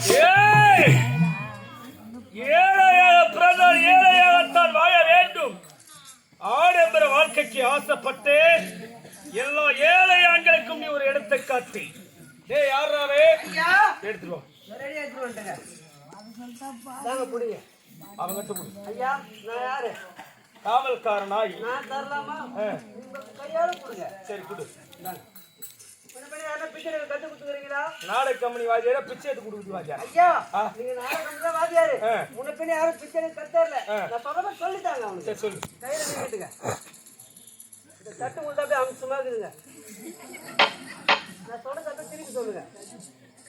ஏய்! ஏழையாக பிறந்தால் ஏழையாகத்தான் வாழ வேண்டும் ஆடம்பர வாழ்க்கைக்கு ஆசைப்பட்டு எல்லா ஏழை ஆண்களுக்கும் நீ ஒரு இடத்தை காட்டி டேய் யாராவே எடுத்துட்டு வா ரெடியா எடுத்துட்டு வந்துட்டேங்க. தாங்க புடிங்க. அவங்க கிட்ட கொடு ஐயா, நான் யாரு? காவல்கார நாய் நான் தரலாமா? கையால கொடுங்க. சரி கொடு நாடக கம்பெனி வாஜியாரா பிச்சை எடுத்து கொடுக்குது வாஜியாரா ஐயா. நீங்க நாடகம் தான் வாத்தியாரு. முன்ன பின்ன யாரும் பிச்சை எடுக்க கத்து தரல. நான் சொல்ற மாதிரி சொல்லித்தாங்க அவனுக்கு. சரி சொல்லு கையில நீட்டுங்க. இந்த தட்டு உங்களுக்கு அப்படியே அம்சமா இருக்குதுங்க. நான் சொல்ற தட்டை திருப்பி சொல்லுங்க.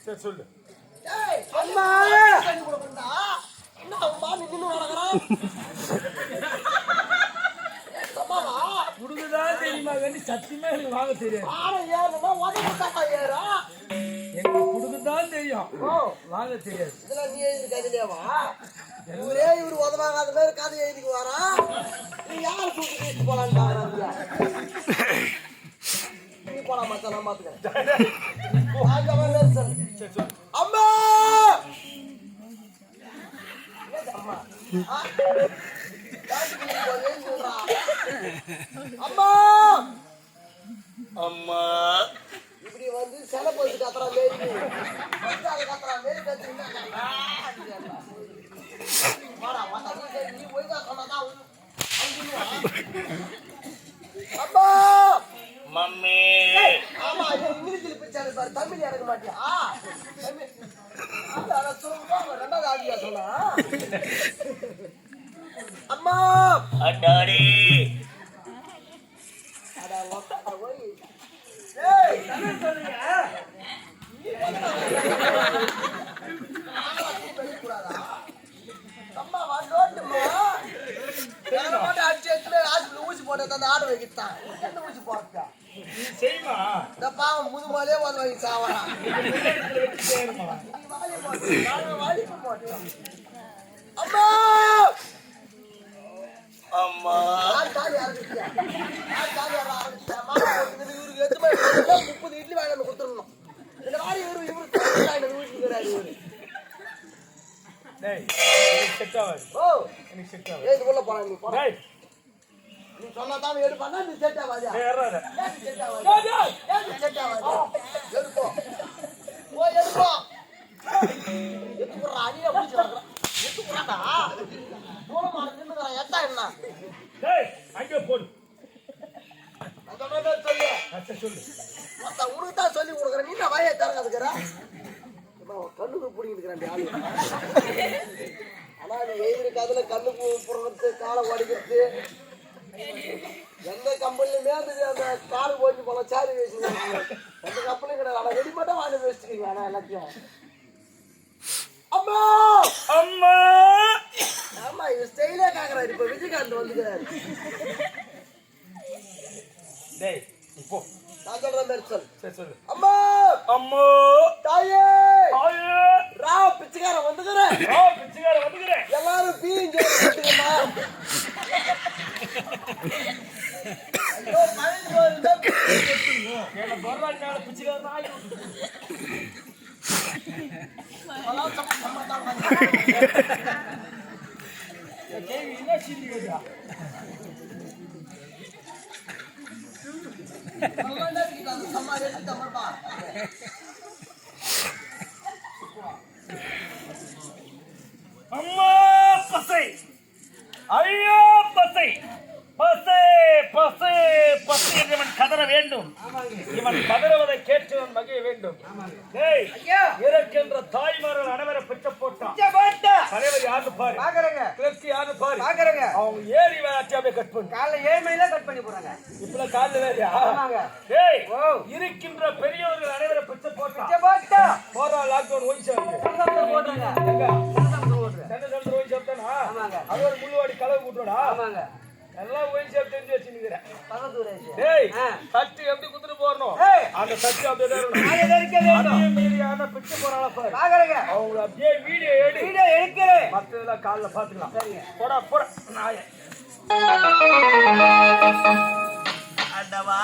சரி சொல்லு அம்மா! குடுக்குதான் தெரியுமா வேண்டி சத்தியமா எனக்கு வாங்க தெரியாது எனக்கு குடுக்குதான் தெரியும். வாங்க தெரியாது. இதெல்லாம் நீ எழுதி கதையிலேவா? இவரே இவரு உதவாகாத மாதிரி கதை எழுதிக்கு வரா? நீ யாரு தூக்கி வீட்டு போலான்னு பாக்குறாங்க? நீ போலாம் மச்சான் நான் பாத்துக்கிறேன். அம்மா! அம்மா? அம்மா! வந்து சிலை போட்டு கத்துறா மாரி வந்து அதை கத்துறா மாரி வாடா நீ ஒழுங்கா சொன்னாதான். அம்மா! மம்மி. ஆமா இங்கிலீஷ்ல பிச்சாரு பாரு தமிழ் இறங்க மாட்டியா? ரெண்டாவது ஆதியா சொன்னா? அம்மா! அட போட்டு ஊசி நீ இந்த பாவம் முதுமாலே வந்து வாங்கி அம்மா! அம்மா. முப்பது இட்லி வாங்கி கொடுத்துடணும். இந்த மாதிரி இவரு இவரு ஊசிக்கிறாரு இவரு. டேய் எனக்கு செட் ஆகாது. ஓ. எனக்கு செட் ஆகாது. ஏய் இது உள்ள போனா நீ போடா. டேய் நீ எடுப்பானா செட் ஆகாதியா செட் நீ செட் எடுப்போ. ஓ எடுப்போ. எடுப்புறா அடியா முடிச்சு வரலாம் தூரமா நின்னுக்கிறான் எத்தா என்ன? டேய் அங்கே போடு. உனக்கு தான் சொல்லி கொடுக்குறேன். நீ நான் வாயை திறக்காதுக்கிற கண்ணுக்கு பிடிங்கிட்டு ஆளு. ஆனா நீ எதிரி கதுல கண்ணு புடுறது காலை உடைக்கிறது எந்த கம்பெனிலுமே அந்த அந்த கால் ஓட்டி போல சாரி வச்சுருக்காங்க எந்த கம்பெனியும் கிடையாது ஆனா ரெடிமேட்டா வாங்கி வச்சுருக்கீங்க ஆனா எல்லாத்தையும். அம்மா! அம்மா! ஆமா இது ஸ்டைலே கேக்குறாரு இப்ப விஜயகாந்த் வந்துக்கிறாரு டேய் நீ போ. நான் சொல்ற மாதிரி சொல் சரி சொல்லு. அம்மா! அம்மா! தாயே! ஆயே ரா பிச்சைக்காரன் வந்துக்கிறேன். ஆ பிச்சைக்கார வந்துக்கிறேன். அம்மா பசை. ஐயா பசை. பசை பசை பசை என்று இவன் கதற வேண்டும். இவன் கதறுவதை கேட்டவன் மகிழ வேண்டும். டேய் ஐயா! இறக்கின்ற தாய்மார்கள் அனைவரை பிச்சை போட்டான். போட்டா! தலைவர் யாரு பாரு. பாக்குறேங்க. கிளர்ச்சி யாரு பாரு. பாக்குறேங்க. அவங்க ஏறி வேலாட்டி அப்படியே கட் பண்ணு. காலைல ஏழு மணில கட் பண்ணி போறாங்க இப்ப காலில் வேலையா? டேய் ஓ. இருக்கின்ற பெரியவர்கள் அனைவரை பிச்சை போட்டான். போட்டா! போறா லாக்டவுன் சந்தோஷம் போட்டுருங்க சென்னை சாப்பிட்டானா ஆமாங்க. அது ஒரு முள்ளுவாடி கலவு கூட்டோடா ஆமாங்க. எல்லாம் ஒயின் சாப்பிட்டு தெரிஞ்சு வச்சுக்கிறேன் டேய் ஆ. தட்டு எப்படி குத்துட்டு போறணும். அந்த தட்டு அப்படியே பிச்சை போறாளா பாரு. பாக்குறேங்க. அவங்க அப்படியே வீடியோ எடு. வீடியோ எடுக்கிறேன். மத்ததெல்லாம் காலைல பாத்துக்கலாம். சரிங்க. போடா போடா. நாய ஆண்டவா